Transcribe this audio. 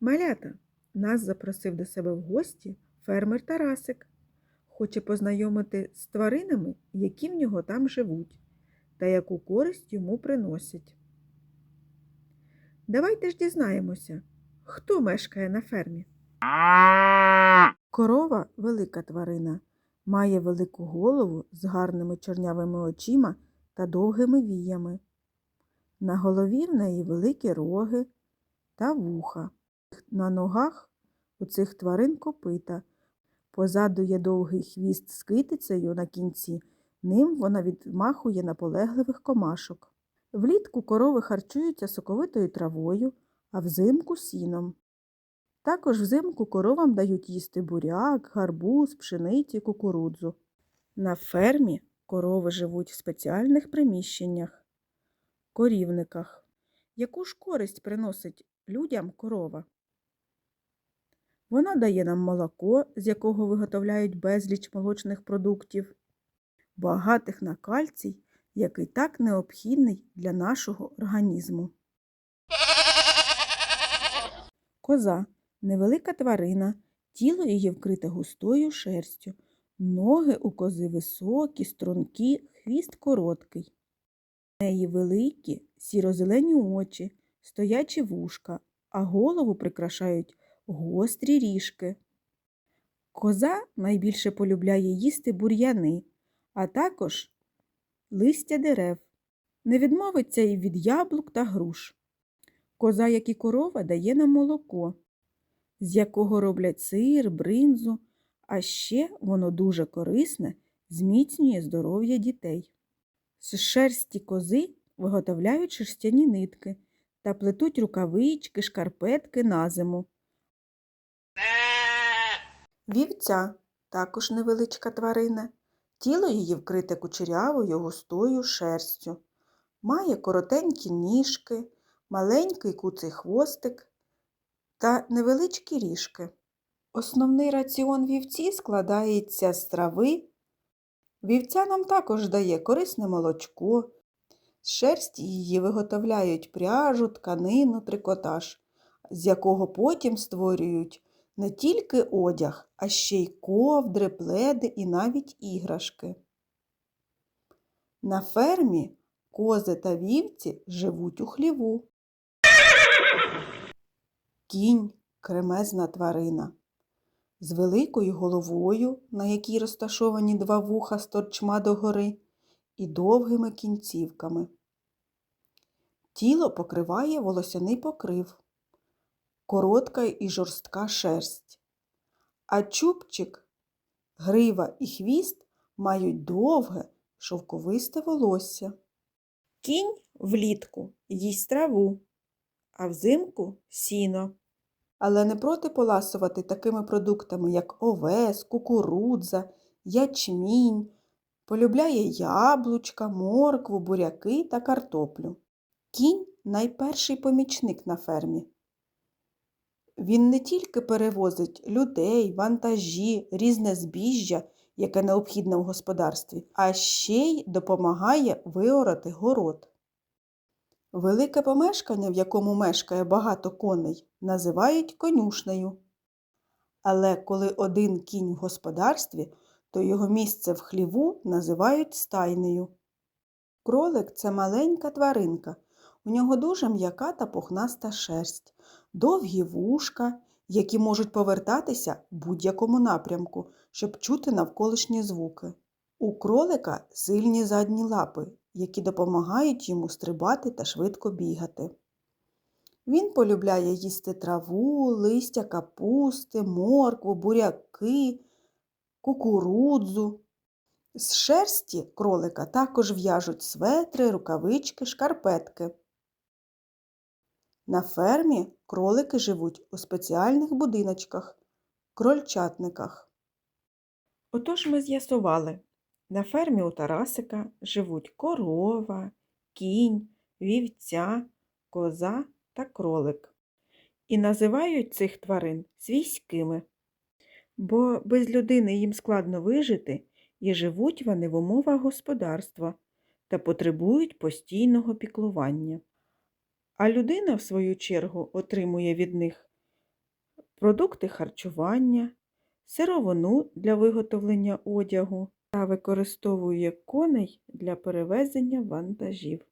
Малята, нас запросив до себе в гості фермер Тарасик. Хоче познайомити з тваринами, які в нього там живуть, та яку користь йому приносять. Давайте ж дізнаємося, хто мешкає на фермі. Корова велика тварина, має велику голову з гарними чорнявими очима та довгими віями. На голові в неї великі роги та вуха. На ногах у цих тварин копита. Позаду є довгий хвіст з китицею на кінці, ним вона відмахує наполегливих комашок. Влітку корови харчуються соковитою травою, а взимку сіном. Також взимку коровам дають їсти буряк, гарбуз, пшениці, кукурудзу. На фермі корови живуть в спеціальних приміщеннях, корівниках. Яку ж користь приносить людям корова? Вона дає нам молоко, з якого виготовляють безліч молочних продуктів, багатих на кальцій, який так необхідний для нашого організму. Коза невелика тварина, тіло її вкрите густою шерстю, ноги у кози високі, стрункі, хвіст короткий. В неї великі, сіро-зелені очі, стоячі вушка, а голову прикрашають гострі ріжки. Коза найбільше полюбляє їсти бур'яни, а також листя дерев. Не відмовиться і від яблук та груш. Коза, як і корова, дає нам молоко, з якого роблять сир, бринзу, а ще воно дуже корисне, зміцнює здоров'я дітей. З шерсті кози виготовляють шерстяні нитки та плетуть рукавички, шкарпетки на зиму. Вівця також невеличка тварина. Тіло її вкрите кучерявою густою шерстю. Має коротенькі ніжки, маленький куций хвостик та невеличкі ріжки. Основний раціон вівці складається з трави. Вівця нам також дає корисне молочко. З шерсті її виготовляють пряжу, тканину, трикотаж, з якого потім створюють не тільки одяг, а ще й ковдри, пледи і навіть іграшки. На фермі кози та вівці живуть у хліву. Кінь кремезна тварина. З великою головою, на якій розташовані два вуха з торчма догори, і довгими кінцівками. Тіло покриває волосяний покрив коротка і жорстка шерсть. А чубчик, грива і хвіст мають довге шовковисте волосся. Кінь влітку їсть траву, а взимку сіно. Але не проти поласувати такими продуктами, як овес, кукурудза, ячмінь, полюбляє яблучка, моркву, буряки та картоплю. Кінь найперший помічник на фермі. Він не тільки перевозить людей, вантажі, різне збіжжя, яке необхідне в господарстві, а ще й допомагає виорати город. Велике помешкання, в якому мешкає багато коней, називають конюшнею. Але коли один кінь в господарстві, то його місце в хліву називають стайнею. Кролик це маленька тваринка. У нього дуже м'яка та пухнаста шерсть довгі вушка, які можуть повертатися в будь-якому напрямку, щоб чути навколишні звуки. У кролика сильні задні лапи, які допомагають йому стрибати та швидко бігати. Він полюбляє їсти траву, листя капусти, моркву, буряки, кукурудзу. З шерсті кролика також в'яжуть светри, рукавички, шкарпетки. На фермі кролики живуть у спеціальних будиночках, крольчатниках. Отож ми з'ясували, на фермі у Тарасика живуть корова, кінь, вівця, коза та кролик. І називають цих тварин свійськими, бо без людини їм складно вижити і живуть вони в умовах господарства та потребують постійного піклування. А людина, в свою чергу, отримує від них продукти харчування, сировину для виготовлення одягу та використовує коней для перевезення вантажів.